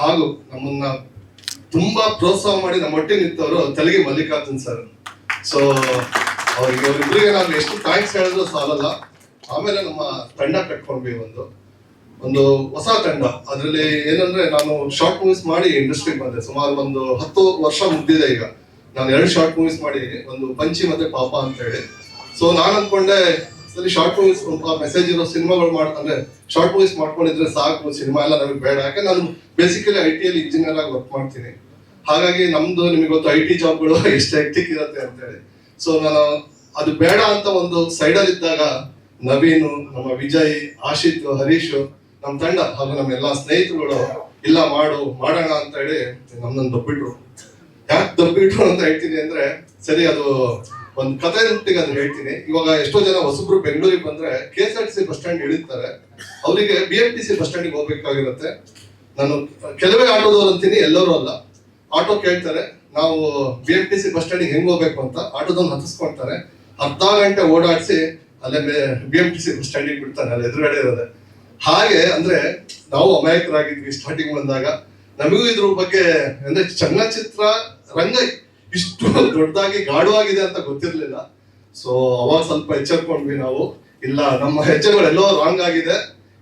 ಹಾಗೂ ನಮ್ಮನ್ನ ತುಂಬಾ ಪ್ರೋತ್ಸಾಹ ಮಾಡಿ ನಮ್ಮ ಒಟ್ಟಿಗೆ ನಿಂತವರು ತಲೆಗೆ ಮಲ್ಲಿಕಾರ್ಜುನ್ ಸರ್ ಸೊ ಅವ್ರಿಗೆ ಅವರಿಬ್ಬರಿಗೆ ನಾನು ಎಷ್ಟು ಥ್ಯಾಂಕ್ಸ್ ಹೇಳಿದ್ರು ಸಾಲಲ್ಲ ಆಮೇಲೆ ನಮ್ಮ ತಂಡ ಕಟ್ಕೊಂಡ್ವಿ ಒಂದು ಒಂದು ಹೊಸ ತಂಡ. ಅದರಲ್ಲಿ ಏನಂದ್ರೆ ನಾನು ಶಾರ್ಟ್ ಮೂವೀಸ್ ಮಾಡಿ ಇಂಡಸ್ಟ್ರಿಗೆ ಬಂದೆ. ಸುಮಾರು ಒಂದು ಹತ್ತು ವರ್ಷ ಮುಗ್ದಿದೆ ಈಗ. ನಾನು ಎರಡು ಶಾರ್ಟ್ ಮೂವೀಸ್ ಮಾಡಿದ್ದೀನಿ. ಒಂದು ಪಂಚಿ ಮತ್ತೆ ಪಾಪ ಅಂತ ಹೇಳಿ ಸೊ ನಾನು ಅನ್ಕೊಂಡೆ ಸರಿ ಶಾರ್ಟ್ ಮೂವೀಸ್ ಮೆಸೇಜ್ ಇರೋ ಸಿನಿಮಾಗಳು ಮಾಡ್ತಾರೆ ಶಾರ್ಟ್ ಮೂವೀಸ್ ಮಾಡ್ಕೊಂಡಿದ್ರೆ ಸಾಕು, ಸಿನಿಮಾ ಎಲ್ಲ ನಮಗೆ ಬೇಡ. ಯಾಕೆ ನಾನು ಬೇಸಿಕಲಿ ಐ ಟಿ ಅಲ್ಲಿ ಇಂಜಿನಿಯರ್ ಆಗಿ ವರ್ಕ್ ಮಾಡ್ತೀನಿ. ಹಾಗಾಗಿ ನಮ್ದು ನಿಮಗೆ ಗೊತ್ತು ಐ ಟಿ ಜಾಬ್ಗಳು ಎಷ್ಟು ಹೆಕ್ಟಿಕ್ ಇರುತ್ತೆ ಅಂತ ಹೇಳಿ ಸೊ ನಾನು ಅದು ಬೇಡ ಅಂತ ಒಂದು ಸೈಡಲ್ಲಿ ಇದ್ದಾಗ ನವೀನು, ನಮ್ಮ ವಿಜಯ್, ಆಶಿತ್, ಹರೀಶ್ ನಮ್ಮ ತಂಡ ಹಾಗೂ ನಮ್ಮ ಎಲ್ಲಾ ಸ್ನೇಹಿತರುಗಳು, ಇಲ್ಲ ಮಾಡು, ಮಾಡೋಣ ಅಂತ ಹೇಳಿ ನಮ್ಮನ್ನ ದಬ್ಬಿಟ್ರು. ಯಾಕೆ ದಬ್ಬಿಟ್ರು ಅಂತ ಹೇಳ್ತೀನಿ ಅಂದ್ರೆ ಸರಿ, ಅದು ಒಂದು ಕಥೆ ಒಟ್ಟಿಗೆ ಅದನ್ನ ಹೇಳ್ತೀನಿ. ಇವಾಗ ಎಷ್ಟೋ ಜನ ಹೊಸಬ್ರು ಬೆಂಗಳೂರಿಗೆ ಬಂದ್ರೆ K S R T C bus stand ಇಳಿತಾರೆ. ಅವರಿಗೆ B M T C bus ಸ್ಟ್ಯಾಂಡಿಗೆ ಹೋಗ್ಬೇಕಾಗಿರುತ್ತೆ. ನಾನು ಕೆಲವೇ ಆಟೋದವ್ರು ಅಂತೀನಿ, ಎಲ್ಲರೂ ಅಲ್ಲ. ಆಟೋ ಕೇಳ್ತಾರೆ, ನಾವು B M T C bus ಸ್ಟ್ಯಾಂಡಿಗೆ ಹೆಂಗ್ ಹೋಗ್ಬೇಕು ಅಂತ ಆಟೋದವ್ನ ಹತ್ತಿಸ್ಕೊಳ್ತಾರೆ ಅರ್ಧ ಗಂಟೆ ಓಡಾಡಿಸಿ ಅಲ್ಲೇ B M T C bus ಸ್ಟ್ಯಾಂಡಿಗೆ ಬಿಡ್ತಾನೆ ಅಲ್ಲಿ ಎದುರುಗಡೆ ಇರೋದೆ. ಹಾಗೆ ಅಂದ್ರೆ ನಾವು ಅಮಾಯಕರಾಗಿದ್ವಿ ಸ್ಟಾರ್ಟಿಂಗ್ ಬಂದಾಗ. ನಮಗೂ ಇದ್ರ ಬಗ್ಗೆ ಅಂದ್ರೆ ಚಲನಚಿತ್ರ ರಂಗ ಇಷ್ಟು ದೊಡ್ಡದಾಗಿ ಗಾಢವಾಗಿದೆ ಅಂತ ಗೊತ್ತಿರ್ಲಿಲ್ಲ. ಸೊ ಅವಾಗ ಸ್ವಲ್ಪ ಎಚ್ಚರ್ಕೊಂಡ್ವಿ ನಾವು. ಇಲ್ಲ, ನಮ್ಮ ಹೆಜ್ಜೆಗಳು ಎಲ್ಲೋ ರಾಂಗ್ ಆಗಿದೆ.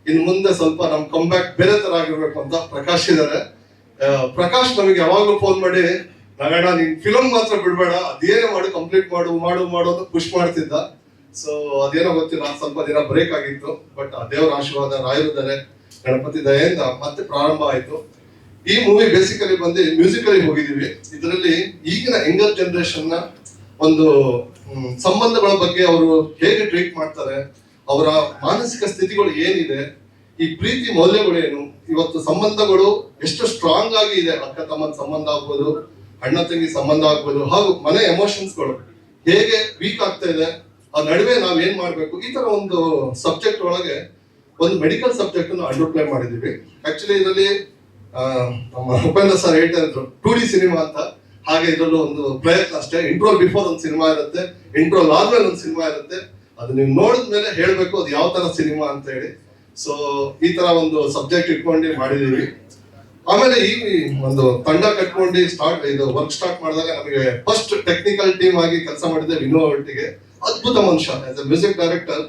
ಇನ್ನು ಮುಂದೆ ಸ್ವಲ್ಪ ನಮ್ ಕಂಬ್ಯಾಕ್ ಬೇರೆ ತರ ಆಗಿರ್ಬೇಕು ಅಂತ ಪ್ರಕಾಶ್ ಇದ್ದಾರೆ ಪ್ರಕಾಶ್ ನಮಗೆ ಯಾವಾಗ್ಲೂ ಫೋನ್ ಮಾಡಿ, ನಾಗಣ್ಣ, ನೀನ್ ಫಿಲಮ್ ಮಾತ್ರ ಬಿಡ್ಬೇಡ. ಅದೇನೇ ಮಾಡು ಕಂಪ್ಲೀಟ್ ಮಾಡು ಮಾಡು ಮಾಡು ಅಂತ ಖುಷ್ ಮಾಡ್ತಿದ್ದ. ಸೊ ಅದೇನೋ ಗೊತ್ತಿಲ್ಲ. ಸ್ವಲ್ಪ ದಿನ ಬ್ರೇಕ್ ಆಗಿತ್ತು. ಬಟ್ ಆ ದೇವರ ಆಶೀರ್ವಾದ, ರಾಯರಿದ್ದಾರೆ. ಗಣಪತಿ ದಯೆಯಿಂದ ಮತ್ತೆ ಪ್ರಾರಂಭ ಆಯ್ತು. ಈ ಮೂವಿ ಬೇಸಿಕಲಿ ಬಂದು ಮ್ಯೂಸಿಕಲಿ ಹೋಗಿದ್ದೀವಿ. ಇದರಲ್ಲಿ ಈಗಿನ ಯಂಗರ್ ಜನರೇಷನ್ನ ಒಂದು ಸಂಬಂಧಗಳ ಬಗ್ಗೆ ಅವರು ಹೇಗೆ ಟ್ರೀಟ್ ಮಾಡ್ತಾರೆ, ಅವರ ಮಾನಸಿಕ ಸ್ಥಿತಿಗಳು ಏನಿದೆ, ಈ ಪ್ರೀತಿ ಮೌಲ್ಯಗಳೇನು, ಇವತ್ತು ಸಂಬಂಧಗಳು ಎಷ್ಟು ಸ್ಟ್ರಾಂಗ್ ಆಗಿ ಇದೆ, ಅಕ್ಕ ತಮ್ಮನ ಸಂಬಂಧ ಆಗ್ಬೋದು, ಅಣ್ಣ ತಂಗಿ ಸಂಬಂಧ ಆಗ್ಬೋದು, ಹಾಗೂ ಮನೆ ಎಮೋಷನ್ಸ್ಗಳು ಹೇಗೆ ವೀಕ್ ಆಗ್ತಾ ಇದೆ, ಆ ನಡುವೆ ನಾವ್ ಏನ್ ಮಾಡ್ಬೇಕು, ಈ ತರ ಒಂದು ಸಬ್ಜೆಕ್ಟ್ ಒಳಗೆ ಒಂದು ಮೆಡಿಕಲ್ ಸಬ್ಜೆಕ್ಟ್ ಅನ್ನು ಅಂಡರ್ಪ್ಲೇ ಮಾಡಿದೀವಿ ಆಕ್ಚುಲಿ ಇದರಲ್ಲಿ ನಮ್ಮ ಉಪೇಂದ್ರ ಸರ್ ಹೇಳ್ತಾ ಇದ್ರು ಟೂ ಡಿ ಸಿನಿಮಾ ಅಂತ. ಹಾಗೆ ಇದರಲ್ಲೂ ಒಂದು ಪ್ರಯತ್ನ ಅಷ್ಟೇ. ಇಂಟ್ರೋ ಬಿಫೋರ್ ಒಂದು ಸಿನಿಮಾ ಇರುತ್ತೆ ಇಂಟ್ರೋ ಆದ್ಮೇಲೆ ಒಂದು ಸಿನಿಮಾ ಇರುತ್ತೆ. ಅದು ನೀವು ನೋಡಿದ್ಮೇಲೆ ಹೇಳ್ಬೇಕು ಅದು ಯಾವ ತರ ಸಿನಿಮಾ ಅಂತ ಹೇಳಿ. ಸೊ ಈ ತರ ಒಂದು ಸಬ್ಜೆಕ್ಟ್ ಇಟ್ಕೊಂಡು ಮಾಡಿದೀವಿ. ಆಮೇಲೆ ಈ ಒಂದು ತಂಡ ಕಟ್ಕೊಂಡು ಸ್ಟಾರ್ಟ್ ಇದು ವರ್ಕ್ ಸ್ಟಾರ್ಟ್ ಮಾಡಿದಾಗ ನಮಗೆ ಫಸ್ಟ್ ಟೆಕ್ನಿಕಲ್ ಟೀಮ್ ಆಗಿ ಕೆಲಸ ಮಾಡಿದ್ದೆ ವಿನೋ ಒಟ್ಟಿಗೆ. ಅದ್ಭುತ ಮನುಷ್ಯ ಆಸ್ ಎ ಮ್ಯೂಸಿಕ್ ಡೈರೆಕ್ಟರ್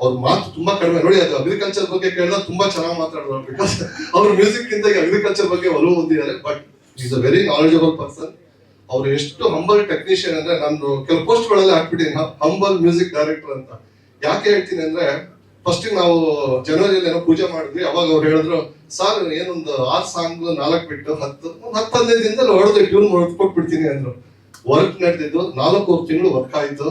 ಅವ್ರ ಮಾತು ತುಂಬಾ ಕಡಿಮೆ. ನೋಡಿ, ಅದು ಅಗ್ರಿಕಲ್ಚರ್ ಬಗ್ಗೆ ಕೇಳಿದ್ರೆ ತುಂಬಾ ಚೆನ್ನಾಗಿ ಮಾತಾಡೋದು ಬಿಕಾಸ್ ಅವ್ರ ಮ್ಯೂಸಿಕ್ ಇಂದ ಅಗ್ರಿಕಲ್ಚರ್ ಬಗ್ಗೆ ಒಲವು ಹೊಂದಿದ್ದಾರೆ. But is a very knowledgeable person ಅವ್ರು ಎಷ್ಟು ಹಂಬಲ್ ಟೆಕ್ನಿಷಿಯನ್ ಅಂದ್ರೆ ನಾನು ಕೆಲವು ಪೋಸ್ಟ್ಗಳಲ್ಲಿ ಹಾಕ್ಬಿಟ್ಟಿನಿ ಹಂಬಲ್ ಮ್ಯೂಸಿಕ್ ಡೈರೆಕ್ಟರ್ ಅಂತ. ಯಾಕೆ ಹೇಳ್ತೀನಿ ಅಂದ್ರೆ ಫಸ್ಟ್ ನಾವು ಜನವರಿಯಲ್ಲಿ ಏನೋ ಪೂಜೆ ಮಾಡಿದ್ವಿ. ಅವಾಗ ಅವ್ರು ಹೇಳಿದ್ರು ಸರ್ ಏನೊಂದು ಆರ್ ಸಾಂಗ್ ನಾಲ್ಕು ಬಿಟ್ಟು ಹತ್ತು ಹತ್ತು ಹದಿನೈದು ದಿನದಲ್ಲಿ ಹೊಡೆದು ಟ್ಯೂನ್ ಹೊಡ್ಕೊಟ್ಬಿಡ್ತೀನಿ ಅಂದ್ರು. ವರ್ಕ್ ನಡೆದಿದ್ದು ನಾಲ್ಕು ತಿಂಗಳು ವರ್ಕ್ ಆಯ್ತು.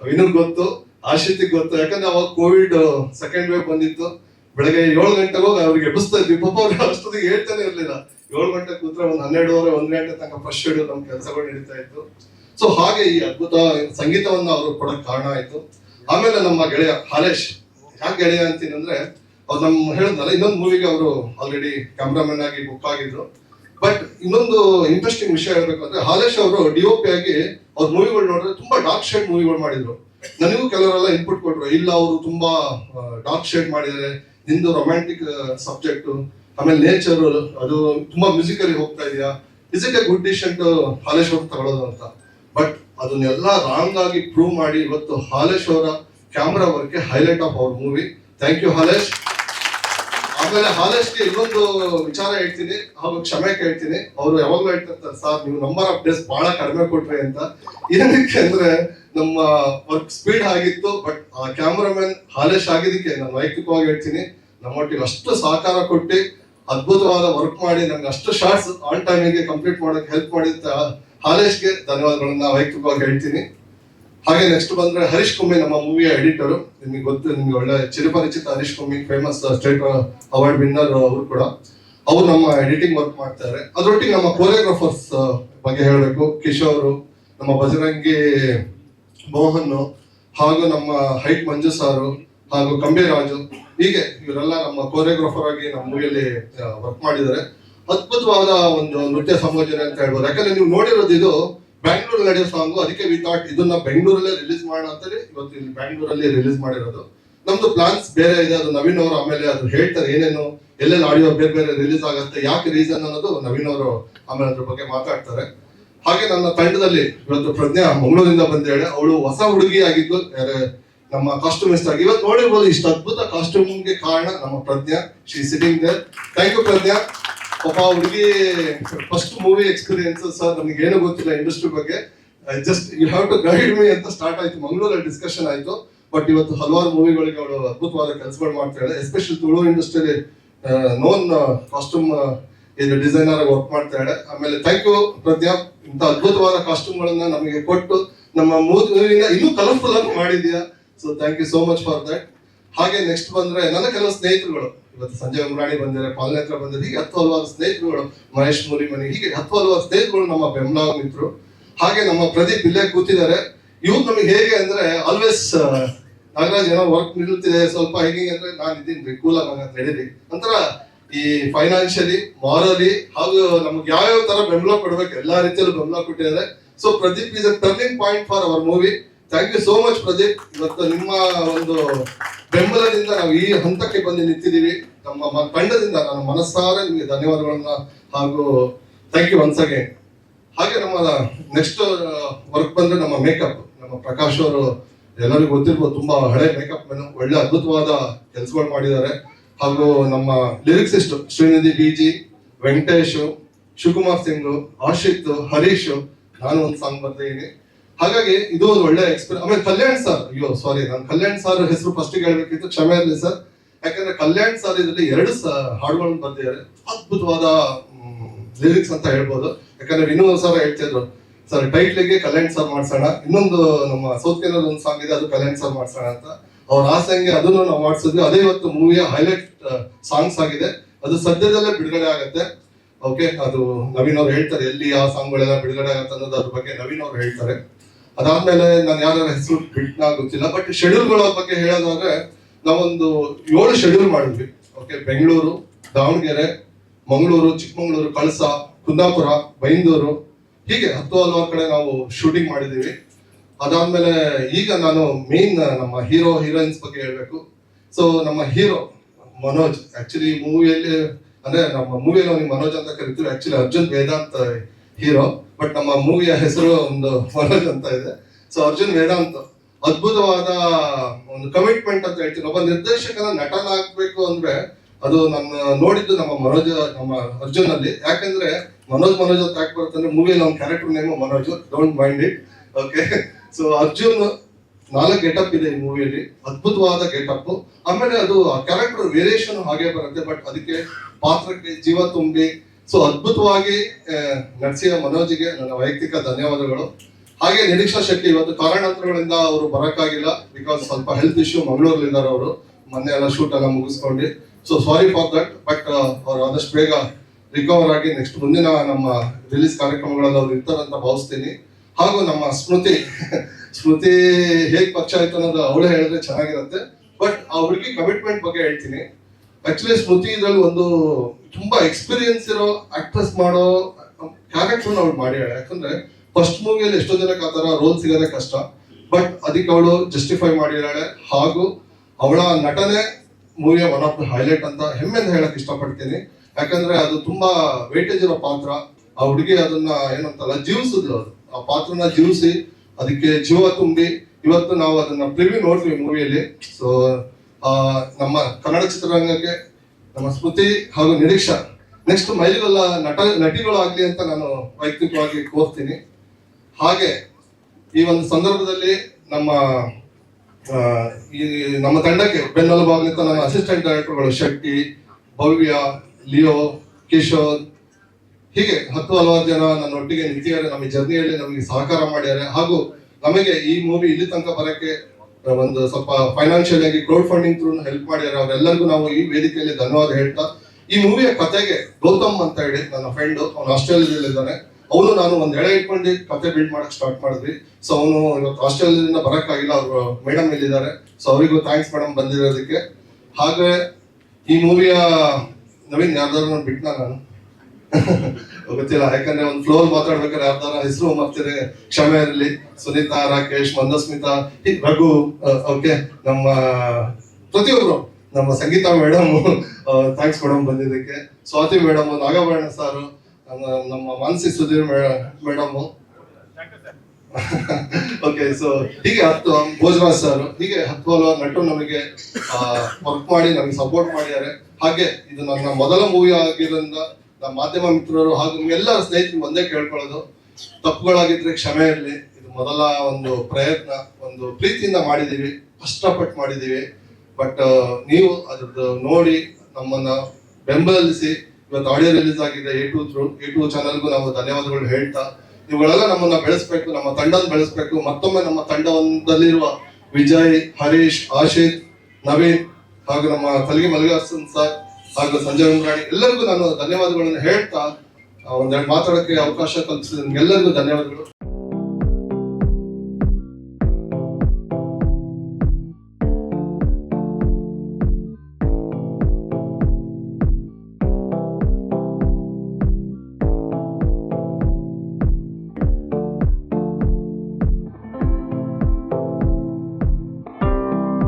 ಇನ್ನೂ ಗೊತ್ತು. ಆಶಿತಿಗ್ ಗೊತ್ತು. ಯಾಕಂದ್ರೆ ಅವಾಗ ಕೋವಿಡ್ ಸೆಕೆಂಡ್ ವೇವ್ ಬಂದಿತ್ತು. ಬೆಳಗ್ಗೆ ಏಳು ಗಂಟೆಗೆ ಹೋಗಿ ಅವ್ರಿಗೆ ಎಬ್ಬಿಸ್ತಾ ಇದ್ವಿ. ಪಾಪ ಅವ್ರಿಗೆ ಅಷ್ಟೊತ್ತಿಗೆ ಹೇಳ್ತಾನೆ ಇರ್ಲಿಲ್ಲ. ಏಳು ಗಂಟೆ ಕೂತ್ರೆ ಒಂದು ಹನ್ನೆರಡುವರೆ ಒಂದ್ ಗಂಟೆ ತನಕ ಫಸ್ಟ್ ಶೆಡ್ಯೂಲ್ ನಮ್ ಕೆಲಸಗಳು ನಡೀತಾ ಇತ್ತು. ಸೊ ಹಾಗೆ ಈ ಅದ್ಭುತ ಸಂಗೀತವನ್ನ ಅವರು ಕೊಡಕ್ ಕಾರಣ ಆಯ್ತು. ಆಮೇಲೆ ನಮ್ಮ ಗೆಳೆಯ ಹಾಲೇಶ್. ಯಾಕೆ ಗೆಳೆಯ ಅಂತೀನಿ ಅಂದ್ರೆ, ಅವ್ರು ನಮ್ಮ ಹೇಳಿದ್ನಲ್ಲ, ಇನ್ನೊಂದು ಮೂವಿಗೆ ಅವರು ಆಲ್ರೆಡಿ ಕ್ಯಾಮ್ರಾಮನ್ ಆಗಿ ಬುಕ್ ಆಗಿದ್ರು. ಬಟ್ ಇನ್ನೊಂದು ಇಂಟ್ರೆಸ್ಟಿಂಗ್ ವಿಷಯ ಹೇಳ್ಬೇಕು ಅಂದ್ರೆ, ಹಾಲೇಶ್ ಅವರು ಡಿಒಪಿ ಆಗಿ ಅವ್ರ ಮೂವಿಗಳು ನೋಡಿದ್ರೆ ತುಂಬಾ ಡಾರ್ಕ್ ಶೇಡ್ ಮೂವಿಗಳು ಮಾಡಿದ್ರು. ನನಗೂ ಕೆಲವರೆಲ್ಲ ಇನ್ಪುಟ್ ಕೊಟ್ಟರು ಇಲ್ಲ ಅವರು ತುಂಬಾ ಡಾರ್ಕ್ ಶೇಡ್ ಮಾಡಿದ್ದಾರೆ, ನಿಂದು ರೊಮ್ಯಾಂಟಿಕ್ ಸಬ್ಜೆಕ್ಟ್ ಆಮೇಲೆ ನೇಚರ್ ಅದು ತುಂಬಾ ಮ್ಯೂಸಿಕಲಿ ಹೋಗ್ತಾ ಇದೆಯಾ? Is it a good decision Halesh ಅವ್ರು ತಗೊಳ್ಳೋದು ಅಂತ? ಬಟ್ ಅದನ್ನೆಲ್ಲ ರಾಂಗ್ ಆಗಿ ಪ್ರೂವ್ ಮಾಡಿ ಇವತ್ತು ಹಾಲೇಶ್ ಅವರ camera work highlight of our movie thank you Halesh ಆಮೇಲೆ ಹಾಲೇಶ್ಗೆ ಇನ್ನೊಂದು ವಿಚಾರ ಹೇಳ್ತೀನಿ, ಹಾಗೂ ಕ್ಷಮೆ ಕೇಳ್ತೀನಿ. ಅವರು ಯಾವಾಗ್ಲೂ ಹೇಳ್ತಿರ್ತಾರೆ, ಸರ್, ನೀವು ನಂಬರ್ ಆಫ್ ಡೇಸ್ ಬಹಳ ಕಡಿಮೆ ಕೊಟ್ರಿ ಅಂತ. ಏನಕ್ಕೆ ಅಂದ್ರೆ ನಮ್ಮ ವರ್ಕ್ ಸ್ಪೀಡ್ ಆಗಿತ್ತು ಬಟ್ ಆ ಕ್ಯಾಮ್ರಾಮನ್ ಹಾಲೇಶ್ ಆಗಿದ್ದಕ್ಕೆ ನಾನು ವೈಯಕ್ತಿಕವಾಗಿ ಹೇಳ್ತೀನಿ ನಮ್ಮೊಟ್ಟಿಗೆ ಅಷ್ಟು ಸಹಕಾರ ಕೊಟ್ಟು ಅದ್ಭುತವಾದ ವರ್ಕ್ ಮಾಡಿ, ನಮ್ಗೆ ಅಷ್ಟು ಶಾರ್ಟ್ಸ್ ಆನ್ ಟೈಮಿಗೆ ಕಂಪ್ಲೀಟ್ ಮಾಡೋಕೆ ಹೆಲ್ಪ್ ಮಾಡಿದ ಹಾಲೇಶ್ಗೆ ಧನ್ಯವಾದಗಳನ್ನ ವೈಯಕ್ತಿಕವಾಗಿ ಹೇಳ್ತೀನಿ. ಹಾಗೆ ನೆಕ್ಸ್ಟ್ ಬಂದ್ರೆ ಹರೀಶ್ ಕುಮ್ಮಿ ನಮ್ಮ ಮೂವಿಯ ಎಡಿಟರ್ ನಿಮಗೆ ಗೊತ್ತು, ನಿಮ್ಗೆ ಒಳ್ಳೆ ಚಿರಪರಿಚಿತ Harish Kummi famous state award winner ಅವರು ಕೂಡ. ಅವರು ನಮ್ಮ ಎಡಿಟಿಂಗ್ ವರ್ಕ್ ಮಾಡ್ತಾರೆ. ಅದರೊಟ್ಟಿಗೆ ನಮ್ಮ ಕೊರಿಯೋಗ್ರಾಫರ್ಸ್ ಬಗ್ಗೆ ಹೇಳಬೇಕು. ಕಿಶೋರ್, ನಮ್ಮ ಬಜರಂಗಿ ಮೋಹನ್ ಹಾಗೂ ನಮ್ಮ ಹೈಟ್ ಮಂಜು ಸಾರು ಹಾಗೂ ಕಂಬಿ ರಾಜು, ಹೀಗೆ ಇವರೆಲ್ಲ ನಮ್ಮ ಕೋರಿಯೋಗ್ರಾಫರ್ ಆಗಿ ನಮ್ಮ ಮೂವಿಯಲ್ಲಿ ವರ್ಕ್ ಮಾಡಿದ್ದಾರೆ. ಅದ್ಭುತವಾದ ಒಂದು ನೃತ್ಯ ಸಂಯೋಜನೆ ಅಂತ ಹೇಳ್ಬೋದು. ಯಾಕಂದ್ರೆ ನೀವು ನೋಡಿರೋದು ಇದು ಬ್ಯಾಂಗ್ಳೂರ್ ನಡೆಯೋ ಸಾಂಗು ಅದಕ್ಕೆ ವಿ ಥಾಟ್ ಇದನ್ನ ಬೆಂಗಳೂರಲ್ಲೇ ರಿಲೀಸ್ ಮಾಡೋಣ ಅಂತೇಳಿ ಇವತ್ತು ಇಲ್ಲಿ ಬ್ಯಾಂಗ್ಳೂರಲ್ಲಿ ರಿಲೀಸ್ ಮಾಡಿರೋದು. ನಮ್ದು ಪ್ಲಾನ್ಸ್ ಬೇರೆ ಇದೆ, ಅದು ನವೀನ್ ಅವರು ಆಮೇಲೆ ಅದು ಹೇಳ್ತಾರೆ ಏನೇನು, ಎಲ್ಲೆಲ್ಲ ಆಡಿಯೋ ಬೇರೆ ಬೇರೆ ರಿಲೀಸ್ ಆಗುತ್ತೆ, ಯಾಕೆ ರೀಸನ್ ಅನ್ನೋದು ನವೀನ್ ಅವರು ಆಮೇಲೆ ಅದ್ರ ಬಗ್ಗೆ ಮಾತಾಡ್ತಾರೆ. ಹಾಗೆ ನನ್ನ ತಂಡದಲ್ಲಿ ಇವತ್ತು ಪ್ರಜ್ಞಾ ಮಂಗಳೂರಿಂದ ಬಂದೇಳೆ. ಅವಳು ಹೊಸ ಹುಡುಗಿ ಆಗಿದ್ದು ನಮ್ಮ ನಮ್ಮ ಎಷ್ಟು ಆಗಿ. ಇವತ್ತು ನೋಡಿರ್ಬೋದು ಇಷ್ಟು ಅದ್ಭುತ ಕಾಸ್ಟ್ಯೂಮ್ಗೆ ಕಾರಣ ನಮ್ಮ Pragnya. Shri sitting there thank you Pragnya. ಪಾಪ ಹುಡುಗಿ ಫಸ್ಟ್ ಮೂವಿ ಎಕ್ಸ್ಪೀರಿಯನ್ಸ್ ಸರ್ ನಮ್ಗೆ ಏನು ಗೊತ್ತಿಲ್ಲ ಇಂಡಸ್ಟ್ರಿ ಬಗ್ಗೆ. Just you have to guide me ಅಂತ ಸ್ಟಾರ್ಟ್ ಆಯ್ತು. ಮಂಗಳೂರಲ್ಲಿ ಡಿಸ್ಕಷನ್ ಆಯ್ತು. ಬಟ್ ಇವತ್ತು ಹಲವಾರು ಮೂವಿಗಳಿಗೆ ಅವಳು ಅದ್ಭುತವಾದ ಕೆಲಸಗಳು ಮಾಡ್ತಾಳೆ. ಎಸ್ಪೆಷಲಿ ತುಳು ಇಂಡಸ್ಟ್ರಿಯಲ್ಲಿ ನೋನ್ ಕಾಸ್ಟ್ಯೂಮ್ ಇದು ಡಿಸೈನರ್ ವರ್ಕ್ ಮಾಡ್ತಾಳೆ. ಆಮೇಲೆ ಥ್ಯಾಂಕ್ ಯು ಪ್ರಜ್ಞಾ. ಇಂಥ ಅದ್ಭುತವಾದ ಕಾಸ್ಟ್ಯೂಮ್ಗಳನ್ನ ನಮಗೆ ಕೊಟ್ಟು ನಮ್ಮ ಮೂರಿಂದ ಇನ್ನೂ ಕಲರ್ಫುಲ್ ಆಗಿ ಮಾಡಿದ್ಯಾ so thank you so much for that ಹಾಗೆ ನೆಕ್ಸ್ಟ್ ಬಂದ್ರೆ ನನ್ನ ಕೆಲವು ಸ್ನೇಹಿತರುಗಳು. ಇವತ್ತು ಸಂಜಯ್ ಉಮ್ರಾಣಿ ಬಂದಿದ್ದಾರೆ ಹತ್ರ ಬಂದಿದ್ದಾರೆ. ಹೀಗೆ ಹತ್ತು ಹಲವಾರು ಸ್ನೇಹಿತರುಗಳು, ಮಹೇಶ್ ಮುರಿಮನಿ ಹೀಗೆ ಹತ್ತು ಹಲವಾರು ಸ್ನೇಹಿತರುಗಳು ನಮ್ಮ ಬೆಂಬಲ ಮಿತ್ರರು. ಹಾಗೆ ನಮ್ಮ ಪ್ರದೀಪ್ ಇಲ್ಲೇ ಕೂತಿದ್ದಾರೆ. ಇವ್ರು ನಮಗೆ ಹೇಗೆ ಅಂದ್ರೆ ಆಲ್ವೇಸ್ ನಾಗರಾಜ್ ಏನೋ ವರ್ಕ್ ನಿಲ್ತಿದೆ, ಸ್ವಲ್ಪ ಹೀಗೆ ಅಂದ್ರೆ ನಾನು ಇದ್ದೀನಿ ಕೂಲ ಅಂತ ನಡೀರಿ ಒಂಥರ ಈ ಫೈನಾನ್ಷಿಯಲಿ ಮಾರಲಿ ಹಾಗೂ ನಮ್ಗೆ ಯಾವ್ಯಾವ ತರ ಬೆಂಬಲ ಕೊಡ್ಬೇಕು, ಎಲ್ಲಾ ರೀತಿಯಲ್ಲೂ ಬೆಂಬಲ ಕೊಟ್ಟಿದ್ದಾರೆ. So Pradeep is a turning point for our movie thank you so much Pradeep ಇವತ್ತು ನಿಮ್ಮ ಒಂದು ಬೆಂಬಲದಿಂದ ನಾವು ಈ ಹಂತಕ್ಕೆ ಬಂದು ನಿಂತಿದ್ದೀವಿ. ನಮ್ಮ ತಂಡದಿಂದ ನಾನು ಮನಸ್ಸಾರ ನಿಮಗೆ ಧನ್ಯವಾದಗಳನ್ನ ಹಾಗೂ ಥ್ಯಾಂಕ್ ಯು ಒನ್ಸ್ ಅಗೇನ್ ಹಾಗೆ ನಮ್ಮ ನೆಕ್ಸ್ಟ್ ವರ್ಕ್ ಬಂದ್ರೆ ನಮ್ಮ ಮೇಕಪ್ ನಮ್ಮ ಪ್ರಕಾಶ್ ಅವರು ಎಲ್ಲರಿಗೂ ಗೊತ್ತಿರ್ಬೋದು, ತುಂಬಾ ಹಳೆ ಮೇಕಪ್ ಮೆನು ಒಳ್ಳೆ ಅದ್ಭುತವಾದ ಕೆಲಸಗಳು ಮಾಡಿದ್ದಾರೆ. ಹಾಗೂ ನಮ್ಮ lyricist Srinidhi B G, Venkatesh, Shivakumar Singh, Ashith, Harish, ನಾನು ಒಂದು ಸಾಂಗ್ ಬರ್ತೀನಿ ಹಾಗಾಗಿ ಇದು ಒಂದು ಒಳ್ಳೆ ಎಕ್ಸ್ಪೀರಿಯನ್ಸ್ ಆಮೇಲೆ ಕಲ್ಯಾಣ್ ಸರ್ ಅಯ್ಯೋ ಸಾರಿ ನಾನು ಕಲ್ಯಾಣ್ ಸರ್ ಹೆಸರು ಫಸ್ಟ್ ಹೇಳ್ಬೇಕಿತ್ತು, ಕ್ಷಮೆ ಇರಲಿ ಸರ್ ಯಾಕಂದ್ರೆ ಕಲ್ಯಾಣ್ ಸರ್ ಇದರಲ್ಲಿ ಎರಡು ಹಾಡುಗಳನ್ನು ಬರ್ದಿದ್ದಾರೆ. ಅದ್ಭುತವಾದ ಲಿರಿಕ್ಸ್ ಅಂತ ಹೇಳ್ಬೋದು. ಯಾಕಂದ್ರೆ ವಿನೂ ಸರ್ ಹೇಳ್ತಿದ್ರು ಸರ್ ಟೈಟ್ಲಿಗೆ ಕಲ್ಯಾಣ್ ಸರ್ ಮಾಡ್ಸೋಣ. ಇನ್ನೊಂದು ನಮ್ಮ ಸೌತ್ ಒಂದು ಸಾಂಗ್ ಇದೆ, ಅದು ಕಲ್ಯಾಣ್ ಸರ್ ಮಾಡ್ಸೋಣ ಅಂತ. ಅವ್ರ ಆಸೆಂಗೆ ಅದನ್ನು ನಾವು ಮಾಡಿಸಿದ್ವಿ. ಅದೇ ಇವತ್ತು ಮೂವಿಯ ಹೈಲೈಟ್ ಸಾಂಗ್ಸ್ ಆಗಿದೆ. ಅದು ಸದ್ಯದಲ್ಲೇ ಬಿಡುಗಡೆ ಆಗುತ್ತೆ. ಓಕೆ ಅದು ನವೀನ್ ಅವ್ರು ಹೇಳ್ತಾರೆ, ಎಲ್ಲಿ ಆ ಸಾಂಗ್ಗಳೆಲ್ಲ ಬಿಡುಗಡೆ ಆಗುತ್ತೆ ಅನ್ನೋದು ಅದ್ರ ಬಗ್ಗೆ ನವೀನ್ ಅವ್ರು ಹೇಳ್ತಾರೆ. ಅದಾದ್ಮೇಲೆ ನಾನು ಯಾರ ಹೆಸರು ಬಿಟ್ನ ಗೊತ್ತಿಲ್ಲ ಬಟ್ ಶೆಡ್ಯೂಲ್ಗಳ ಬಗ್ಗೆ ಹೇಳೋದಾದ್ರೆ, ನಾವೊಂದು ಏಳು ಶೆಡ್ಯೂಲ್ ಮಾಡಿದ್ವಿ. ಓಕೆ ಬೆಂಗಳೂರು, ದಾವಣಗೆರೆ, ಮಂಗಳೂರು, ಚಿಕ್ಕಮಗಳೂರು, ಕಳಸ, ಕುಂದಾಪುರ, ಬೈಂದೂರು. ಹೀಗೆ ಹತ್ತು ಹಲವಾರು ಕಡೆ ನಾವು ಶೂಟಿಂಗ್ ಮಾಡಿದ್ದೀವಿ. ಅದಾದ್ಮೇಲೆ ಈಗ ನಾನು ಮೇನ್ ನಮ್ಮ ಹೀರೋ ಹೀರೋಯಿನ್ಸ್ ಬಗ್ಗೆ ಹೇಳ್ಬೇಕು. ಸೊ ನಮ್ಮ ಹೀರೋ ಮನೋಜ್. ಆಕ್ಚುಲಿ ಮೂವಿಯಲ್ಲಿ ಅಂದ್ರೆ ನಮ್ಮ ಮೂವಿಯಲ್ಲಿ ಅವನಿಗೆ ಮನೋಜ್ ಅಂತ ಕರಿತೀವಿ. Actually Arjun Vedanth hero but ನಮ್ಮ ಮೂವಿಯ ಹೆಸರು ಒಂದು ಮನೋಜ್ ಅಂತ ಇದೆ. ಸೊ ಅರ್ಜುನ್ ವೇದಾಂತ್. ಅದ್ಭುತವಾದ ಒಂದು ಕಮಿಟ್ಮೆಂಟ್ ಅಂತ ಹೇಳ್ತೀನಿ. ಒಬ್ಬ ನಿರ್ದೇಶಕನ ನಟನಾಗ್ಬೇಕು ಅಂದ್ರೆ ಅದು ನನ್ನ ನೋಡಿದ್ದು ನಮ್ಮ ಮನೋಜ್, ನಮ್ಮ ಅರ್ಜುನ್ ಅಲ್ಲಿ ಯಾಕಂದ್ರೆ ಮನೋಜ್ ಮನೋಜ್ ಅಂತ ಯಾಕೆ ಬರುತ್ತೆ ಅಂದ್ರೆ ಮೂವಿಯಲ್ಲಿ ಅವ್ನ character name Manoj. Don't mind it okay so Arjun ನಾಲ್ಕು ಗೆಟಪ್ ಇದೆ ಈ ಮೂವಿಯಲ್ಲಿ ಅದ್ಭುತವಾದ ಗೆಟಪ್ ಆಮೇಲೆ ಅದು ಕ್ಯಾರೆಕ್ಟರ್ ವೇರಿಯೇಷನ್ ಹಾಗೆ ಬರುತ್ತೆ ಬಟ್ ಅದಕ್ಕೆ ಪಾತ್ರಕ್ಕೆ ಜೀವ ತುಂಬಿ. ಸೊ ಅದ್ಭುತವಾಗಿ ನಡೆಸಿದ ಮನೋಜ್ಗೆ ನನ್ನ ವೈಯಕ್ತಿಕ ಧನ್ಯವಾದಗಳು. ಹಾಗೆ ನಿರೀಕ್ಷಾ ಶೆಟ್ಟಿ, ಇವತ್ತು ಕಾರಣಾಂತರಗಳಿಂದ ಅವರು ಬರೋಕ್ಕಾಗಿಲ್ಲ. ಬಿಕಾಸ್ ಸ್ವಲ್ಪ ಹೆಲ್ತ್ ಇಶ್ಯೂ ಮಂಗಳೂರಲ್ಲಿದ್ದಾರೆ ಅವರು. ಮೊನ್ನೆ ಎಲ್ಲ ಶೂಟ್ ಎಲ್ಲ ಮುಗಿಸ್ಕೊಂಡು. So sorry for that but ಅವ್ರು ಆದಷ್ಟು ಬೇಗ ರಿಕವರ್ ಆಗಿ ನೆಕ್ಸ್ಟ್ ಮುಂದಿನ ನಮ್ಮ ರಿಲೀಸ್ ಕಾರ್ಯಕ್ರಮಗಳಲ್ಲಿ ಅವ್ರು ಇರ್ತಾರಂತ ಭಾವಿಸ್ತೀನಿ. ಹಾಗೂ ನಮ್ಮ ಸ್ಮೃತಿ ಸ್ಮೃತಿ ಹೇಗ್ ಪಕ್ಷ ಆಯ್ತು ಅನ್ನೋದು ಅವಳೇ ಹೇಳಿದ್ರೆ ಚೆನ್ನಾಗಿರುತ್ತೆ. ಬಟ್ ಆ ಹುಡುಗಿ ಕಮಿಟ್ಮೆಂಟ್ ಬಗ್ಗೆ ಹೇಳ್ತೀನಿ. ಆಕ್ಚುಲಿ ಸ್ಮೃತಿ ಇದ್ರಲ್ಲಿ ಒಂದು ತುಂಬಾ ಎಕ್ಸ್ಪೀರಿಯನ್ಸ್ ಇರೋ ಆಕ್ಟ್ರೆಸ್ ಮಾಡೋ ಕ್ಯಾರೆಕ್ಟರ್ ಅವಳು ಮಾಡ್ಯಾಳೆ ಯಾಕಂದ್ರೆ ಫಸ್ಟ್ ಮೂವಿಯಲ್ಲಿ ಎಷ್ಟೋ ಜನಕ್ಕೆ ಆ ರೋಲ್ ಸಿಗೋದೇ ಕಷ್ಟ. ಬಟ್ ಅದಕ್ಕೆ ಅವಳು ಜಸ್ಟಿಫೈ ಮಾಡಿದಾಳೆ ಹಾಗೂ ಅವಳ ನಟನೆ ಮೂವಿಯ ಒನ್ ಆಫ್ ದ ಹೈಲೈಟ್ ಅಂತ ಹೆಮ್ಮೆಯಿಂದ ಹೇಳಕ್ ಇಷ್ಟಪಡ್ತೀನಿ. ಯಾಕಂದ್ರೆ ಅದು ತುಂಬಾ ವೇಟೇಜ್ ಇರೋ ಪಾತ್ರ. ಆ ಹುಡುಗಿ ಅದನ್ನ ಏನಂತಲ್ಲ, ಜೀವಿಸಿದ್ಲು ಅದು. ಆ ಪಾತ್ರನ ಜೀವಿಸಿ ಅದಕ್ಕೆ ಜೀವ ತುಂಬಿ ಇವತ್ತು ನಾವು ಅದನ್ನ ಪ್ರಿವ್ಯೂ ನೋಡ್ತೀವಿ ಮೂವಿಯಲ್ಲಿ. ಸೊ ನಮ್ಮ ಕನ್ನಡ ಚಿತ್ರರಂಗಕ್ಕೆ ನಮ್ಮ ಸ್ಮೃತಿ ಹಾಗೂ ನಿರೀಕ್ಷಾ ನೆಕ್ಸ್ಟ್ ಮೈಲಿಗೆಲ್ಲ ನಟ, ನಟಿಗಳಾಗ್ಲಿ ಅಂತ ನಾನು ವೈಯಕ್ತಿಕವಾಗಿ ಕೋರ್ತೀನಿ. ಹಾಗೆ ಈ ಒಂದು ಸಂದರ್ಭದಲ್ಲಿ ನಮ್ಮ ಈ ನಮ್ಮ ತಂಡಕ್ಕೆ ಬೆನ್ನೆಲುಬಾಗ್ಲಿಂತ ನಮ್ಮ ಅಸಿಸ್ಟೆಂಟ್ ಡೈರೆಕ್ಟರ್ಗಳು ಶೆಟ್ಟಿ, ಭವ್ಯ, ಲಿಯೋ, ಕಿಶೋರ್ ಹೀಗೆ ಹತ್ತು ಹಲವಾರು ಜನ ನನ್ನೊಟ್ಟಿಗೆ ನಿಂತಿದ್ದಾರೆ. ನಮ್ಮ ಜರ್ನಿಯಲ್ಲಿ ನಮಗೆ ಸಹಕಾರ ಮಾಡಿದ್ದಾರೆ. ಹಾಗೂ ನಮಗೆ ಈ ಮೂವಿ ಇಲ್ಲಿ ತನಕ ಬರಕ್ಕೆ ಒಂದು ಸ್ವಲ್ಪ ಫೈನಾನ್ಷಿಯಲ್ ಆಗಿ ಕ್ರೌಡ್ ಫಂಡಿಂಗ್ ಥ್ರೂ ಹೆಲ್ಪ್ ಮಾಡಿದ್ದಾರೆ. ಅವರೆಲ್ಲರಿಗೂ ನಾವು ಈ ವೇದಿಕೆಯಲ್ಲಿ ಧನ್ಯವಾದ ಹೇಳ್ತಾ, ಈ ಮೂವಿಯ ಕತೆಗೆ ಗೌತಮ್ ಅಂತ ಹೇಳಿ ನನ್ನ ಫ್ರೆಂಡ್ ಅವನು ಆಸ್ಟ್ರೇಲಿಯಾದಲ್ಲಿ ಇದ್ದಾನೆ. ಅವನು ನಾನು ಒಂದ್ ಎಳೆ ಇಟ್ಕೊಂಡು ಕತೆ ಬಿಲ್ಡ್ ಮಾಡಕ್ ಸ್ಟಾರ್ಟ್ ಮಾಡಿದ್ವಿ. ಸೊ ಅವನು ಇವತ್ತು ಆಸ್ಟ್ರೇಲಿಯಾದಿಂದ ಬರಕ್ಕಾಗಿಲ್ಲ. ಅವರು ಮೇಡಮ್ ಇಲ್ಲಿದ್ದಾರೆ. ಸೊ ಅವರಿಗೂ ಥ್ಯಾಂಕ್ಸ್ ಮೇಡಮ್ ಬಂದಿರೋದಕ್ಕೆ. ಹಾಗೆ ಈ ಮೂವಿಯ ನವೀನ್ ಯಾರ್ದಾರು ಬಿಟ್ನ ನಾನು? ಗೊತ್ತಿಲ್ಲ, ಯಾಕಂದ್ರೆ ಒಂದು ಫ್ಲೋರ್ ಮಾತಾಡ್ಬೇಕಾದ್ರೆ ಯಾರ್ದಾರ ಹೆಸರು ಮರ್ತಿದ್ರೆ ಕ್ಷಮೆ ಇರಲಿ. ಸುನೀತಾ ರಾಕೇಶ್ ಮಂದಸ್ಮಿತಾ ರಘು ಓಕೆ ನಮ್ಮ ಪ್ರತಿಯೊಬ್ರು, ನಮ್ಮ ಸಂಗೀತ ಮೇಡಮ್ ಥ್ಯಾಂಕ್ಸ್ ಮೇಡಮ್ ಬಂದಿದ್ದಕ್ಕೆ. ಸ್ವಾತಿ ಮೇಡಮ್ ನಾಗಭರಣ ಸರ್ ನಮ್ಮ Manasi Sudheer madam okay so ಹೀಗೆ ಹತ್ತು ಭೋಜರಾಜ್ ಸರ್ ಹೀಗೆ ಹತ್ತು, ಹಲವಾರು ನಟರು ನಮಗೆ ವರ್ಕ್ ಮಾಡಿ, ನಮಗೆ ಸಪೋರ್ಟ್ ಮಾಡಿದ್ದಾರೆ. ಹಾಗೆ ಇದು ನನ್ನ ಮೊದಲ ಮೂವಿ ಆಗಿರೋದ್ರಿಂದ ನಮ್ಮ ಮಾಧ್ಯಮ ಮಿತ್ರರು ಹಾಗೂ ಎಲ್ಲ ಸ್ನೇಹಿತರು ಒಂದೇ ಕೇಳ್ಕೊಳ್ಳೋದು, ತಪ್ಪುಗಳಾಗಿದ್ರೆ ಕ್ಷಮೆ ಇರಲಿ. ಇದು ಮೊದಲ ಒಂದು ಪ್ರಯತ್ನ, ಒಂದು ಪ್ರೀತಿಯಿಂದ ಮಾಡಿದ್ದೀವಿ, ಕಷ್ಟಪಟ್ಟು ಮಾಡಿದ್ದೀವಿ. ಬಟ್ ನೀವು ಅದ್ರದ್ದು ನೋಡಿ, ನಮ್ಮನ್ನ ಬೆಂಬಲಿಸಿ, ಇವತ್ತು ಆಡಿಯೋ ರಿಲೀಸ್ ಆಗಿದೆ A two through A two ಚಾನಲ್ಗೂ ನಾವು ಧನ್ಯವಾದಗಳು ಹೇಳ್ತಾ, ಇವುಗಳೆಲ್ಲ ನಮ್ಮನ್ನ ಬೆಳೆಸ್ಬೇಕು, ನಮ್ಮ ತಂಡನ ಬೆಳೆಸ್ಬೇಕು. ಮತ್ತೊಮ್ಮೆ ನಮ್ಮ ತಂಡವೊಂದಲ್ಲಿರುವ ವಿಜಯ್, ಹರೀಶ್, ಆಶಿತ್, ನವೀನ್ ಹಾಗೂ ನಮ್ಮ ಕಲ್ಗಿ ಮಲ್ಲಿಕಾರ್ಜುನ್ ಸರ್ ಹಾಗೂ ಸಂಜಯ್ ಮುಂಗಾಣಿ ಎಲ್ಲರಿಗೂ ನಾನು ಧನ್ಯವಾದಗಳನ್ನು ಹೇಳ್ತಾ ಒಂದೆರಡು ಮಾತಾಡೋಕ್ಕೆ ಅವಕಾಶ ಕಲ್ಪಿಸಿದ ಎಲ್ಲರಿಗೂ ಧನ್ಯವಾದಗಳು.